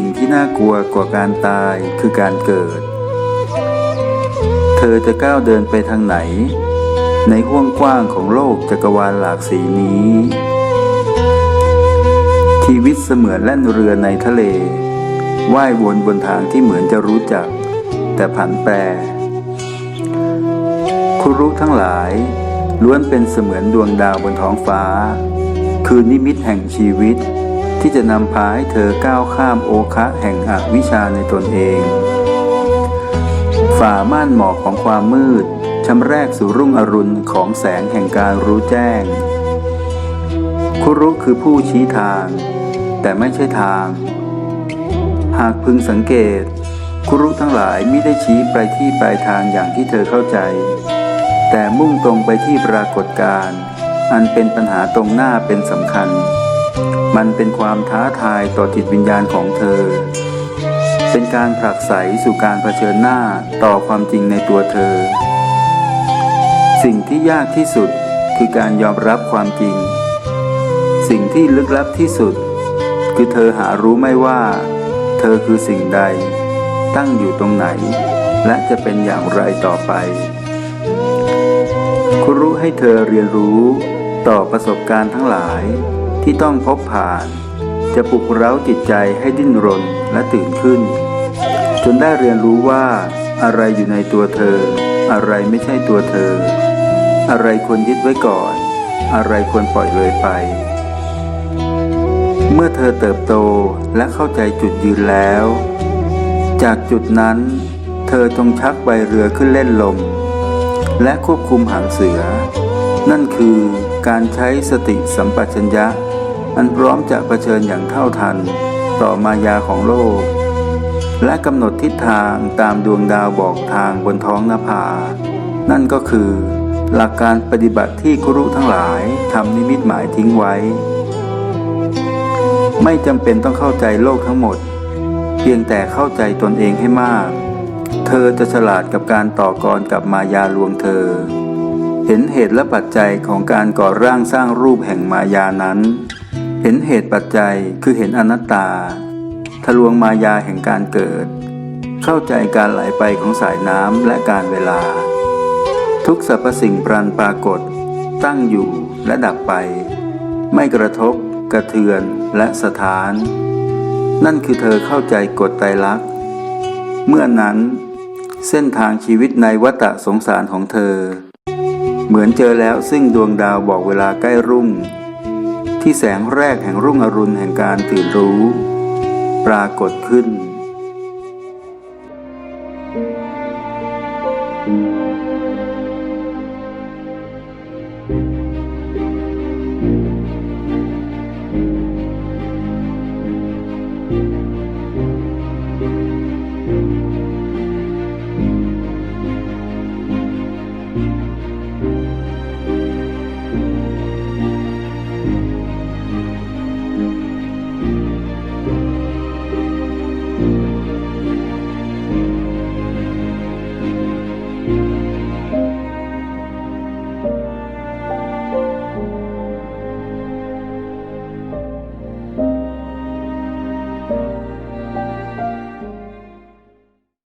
สิ่งที่น่ากลัวกว่าการตายคือการเกิด เธอจะก้าวเดินไปทางไหน ในห้วงกว้างของโลกจักรวาลหลากสีนี้ ชีวิตเสมือนแล่นเรือในทะเลว่ายวนบนทางที่เหมือนจะรู้จัก แต่ผันแปรคุรุทั้งหลาย ล้วนเป็นเสมือนดวงดาวบนท้องฟ้า คือนิมิตแห่งชีวิต ที่จะนำพาให้เธอก้าวข้ามโอคะแห่งอวิชชาในตนเอง ฝ่าม่านหมอกของความมืดชำแรกสู่รุ่งอรุณของแสงแห่งการรู้แจ้ง คุรุคือผู้ชี้ทาง แต่ไม่ใช่ทาง หากพึงสังเกต คุรุทั้งหลายมิได้ชี้ไปที่ปลายทางอย่างที่เธอเข้าใจ แต่มุ่งตรงไปที่ปรากฏการณ์อันเป็นปัญหาตรงหน้าเป็นสำคัญ มันเป็นความท้าทายต่อจิตวิญญาณของเธอ เป็นการผลักไสสู่การเผชิญหน้าต่อความจริงในตัวเธอ สิ่งที่ยากที่สุดคือการยอมรับความจริง สิ่งที่ลึกลับที่สุด คือเธอหารู้ไม่ว่า เธอคือสิ่งใด ตั้งอยู่ตรงไหน และจะเป็นอย่างไรต่อไปครูรู้ให้เธอเรียนรู้ต่อประสบการณ์ทั้งหลาย ที่ต้องพบผ่าน จะปลุกเร้าจิตใจให้ดิ้นรนและตื่นขึ้น จนได้เรียนรู้ว่า อะไรอยู่ในตัวเธอ อะไรไม่ใช่ตัวเธอ อะไรควรยึดไว้ก่อน อะไรควรปล่อยเลยไป เมื่อเธอเติบโตและเข้าใจจุดยืนแล้ว จากจุดนั้น เธอจงชักใบเรือขึ้นเล่นลมและควบคุมหางเสือ นั่นคือ การใช้สติสัมปชัญญะ อันพร้อมจะเผชิญอย่างเท่าทัน ต่อมายาของโลก และกำหนดทิศทางตามดวงดาวบอกทางบนท้องนภา นั่นก็คือ หลักการปฏิบัติที่ครุทั้งหลายทำนิมิตหมายทิ้งไว้ ไม่จำเป็นต้องเข้าใจโลกทั้งหมด เพียงแต่เข้าใจตนเองให้มาก เธอจะฉลาดกับการต่อกรกับมายาลวงเธอ เห็นเหตุและปัจจัยของการก่อร่างสร้างรูปแห่งมายานั้น เห็นเหตุปัจจัยคือเห็นอนัตตา ทะลวงมายาแห่งการเกิด เข้าใจการไหลไปของสายน้ำและการเวลา ทุกสรรพสิ่งปรันปรากฏ ตั้งอยู่และดับไป ไม่กระทบ กระเทือนและสถาน นั่นคือเธอเข้าใจกฎไตรลักษณ์เมื่อนั้น เส้นทางชีวิตในวัฏสงสารของเธอ เหมือนเจอแล้วซึ่งดวงดาวบอกเวลาใกล้รุ่ง ที่แสงแรกแห่งรุ่งอรุณแห่งการตื่นรู้ ปรากฏขึ้น